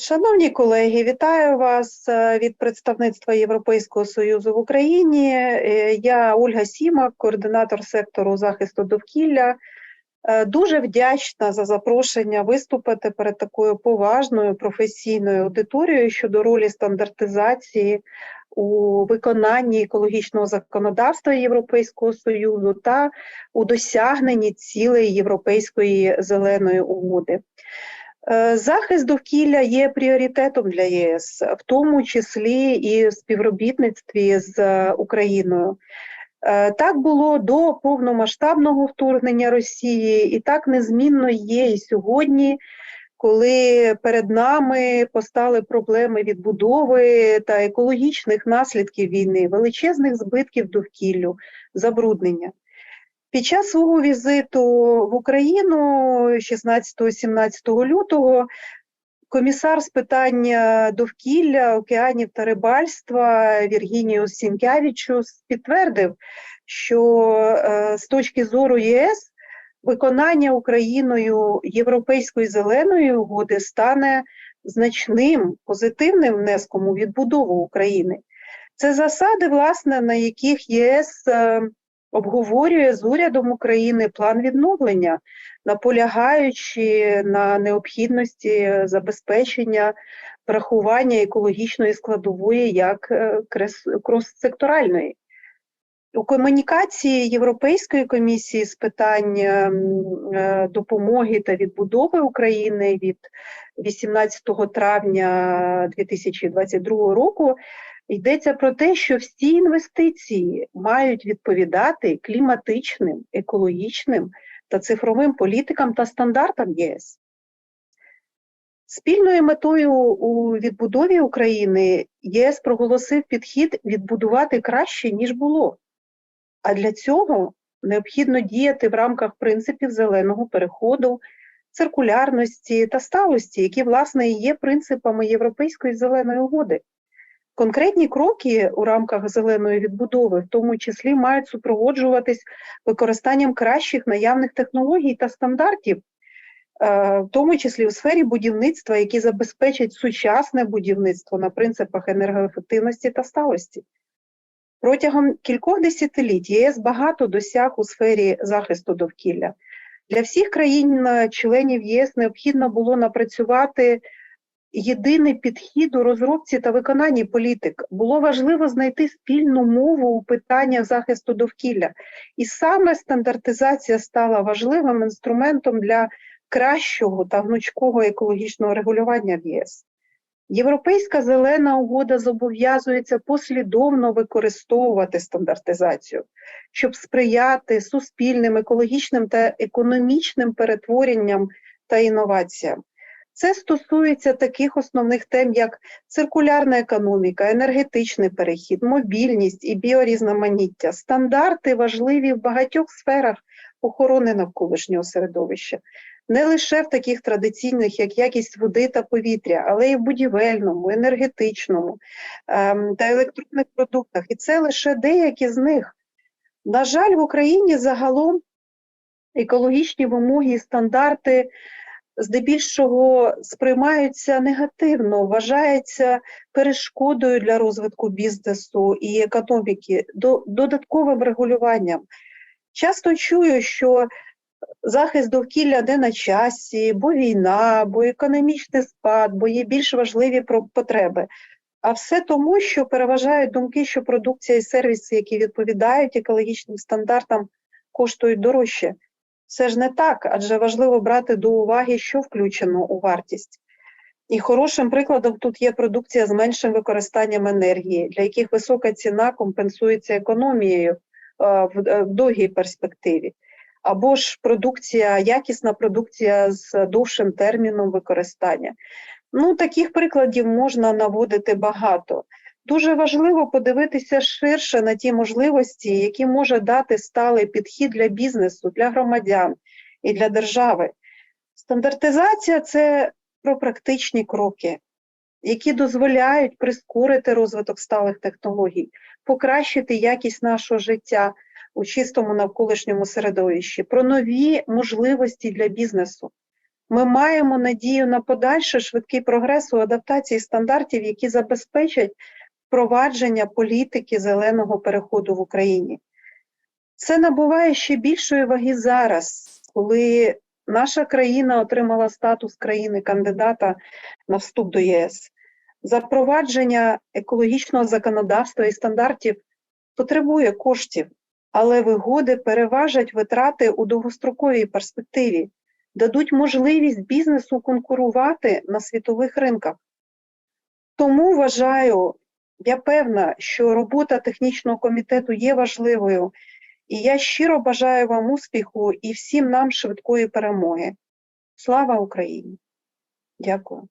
Шановні колеги, вітаю вас е, від представництва Європейського союзу в Україні. Е, Я Ольга Сімак, координатор сектору захисту довкілля. Е, Дуже вдячна за запрошення виступити перед такою поважною професійною аудиторією щодо ролі стандартизації у виконанні екологічного законодавства Європейського союзу та у досягненні цілей Європейської зеленої угоди. Е, Захист довкілля є пріоритетом для ЄС, в тому числі і в співробітництві з е, Україною. Е, Так було до повномасштабного вторгнення Росії, і так незмінно є і сьогодні, коли перед нами постали проблеми відбудови та екологічних наслідків війни, величезних збитків довкіллю, забруднення. Під час свого візиту в Україну 16-17 лютого комісар з питання довкілля, океанів та рибальства Віргініус Сінкявічус підтвердив, що е, з точки зору ЄС виконання Україною Європейської зеленої угоди стане значним позитивним внеском у відбудову України. Це засади, власне, на яких ЄС е, обговорює з урядом України план відновлення, наполягаючи на необхідності забезпечення врахування екологічної складової як е. У комунікації Європейської комісії з питань ем, е, допомоги та відбудови України від 18 травня 2022 року йдеться про те, що всі інвестиції мають відповідати кліматичним, екологічним та цифровим політикам та стандартам ЄС. Спільною метою у відбудові України ЄС проголосив підхід відбудувати краще, ніж було. А для цього необхідно діяти в рамках принципів зеленого переходу, циркулярності та сталості, які, власне, є принципами Європейської зеленої угоди. Конкретні кроки у рамках зеленої відбудови, в тому числі, мають супроводжуватись використанням кращих наявних технологій та стандартів, е, в тому числі у сфері будівництва, які забезпечать сучасне будівництво на принципах енергоефективності та сталості. Протягом кількох десятиліть ЄС багато досяг у сфері захисту довкілля. Для всіх країн-членів ЄС необхідно було напрацювати єдиний підхід у розробці та виконанні політик. Було важливо знайти спільну мову у питаннях захисту довкілля. І саме стандартизація стала важливим інструментом для кращого та гнучкого екологічного регулювання в ЄС. Європейська зелена угода зобов'язується послідовно використовувати стандартизацію, щоб сприяти суспільним, екологічним та економічним перетворенням та інноваціям. Це стосується таких основних тем, як циркулярна економіка, енергетичний перехід, мобільність і біорізноманіття. Стандарти важливі в багатьох сферах охорони навколишнього середовища не лише в таких традиційних, як якість води та повітря, але й в будівельному, енергетичному ем, та електронних продуктах. І це лише деякі з них. На жаль, в Україні загалом екологічні вимоги і стандарти здебільшого сприймаються негативно, вважаються перешкодою для розвитку бізнесу і економіки, до, додатковим регулюванням. Часто чую, що захист довкілля не на часі, бо війна, бо економічний спад, бо є більш важливі потреби. А все тому, що переважають думки, що продукція і сервіси, які відповідають екологічним стандартам, коштують дорожче. Це ж не так, адже важливо брати до уваги, що включено у вартість. І хорошим прикладом тут є продукція з меншим використанням енергії, для яких висока ціна компенсується економією в довгій перспективі або ж продукція, якісна продукція з довшим терміном використання. Ну, таких прикладів можна наводити багато. Дуже важливо подивитися ширше на ті можливості, які може дати сталий підхід для бізнесу, для громадян і для держави. Стандартизація це про практичні кроки, які дозволяють прискорити розвиток сталих технологій, покращити якість нашого життя у чистому навколишньому середовищі, про нові можливості для бізнесу. Ми маємо надію на подальший швидкий прогрес у адаптації стандартів, які забезпечать впровадження політики зеленого переходу в Україні. Це набуває ще більшої ваги зараз, коли наша країна отримала статус країни-кандидата на вступ до ЄС. Запровадження екологічного законодавства і стандартів потребує коштів, але вигоди переважать витрати у довгостроковій перспективі, дадуть можливість бізнесу конкурувати на світових ринках. Тому вважаю, я певна, що робота технічного комітету є важливою, і я щиро бажаю вам успіху і всім нам швидкої перемоги. Слава Україні! Дякую.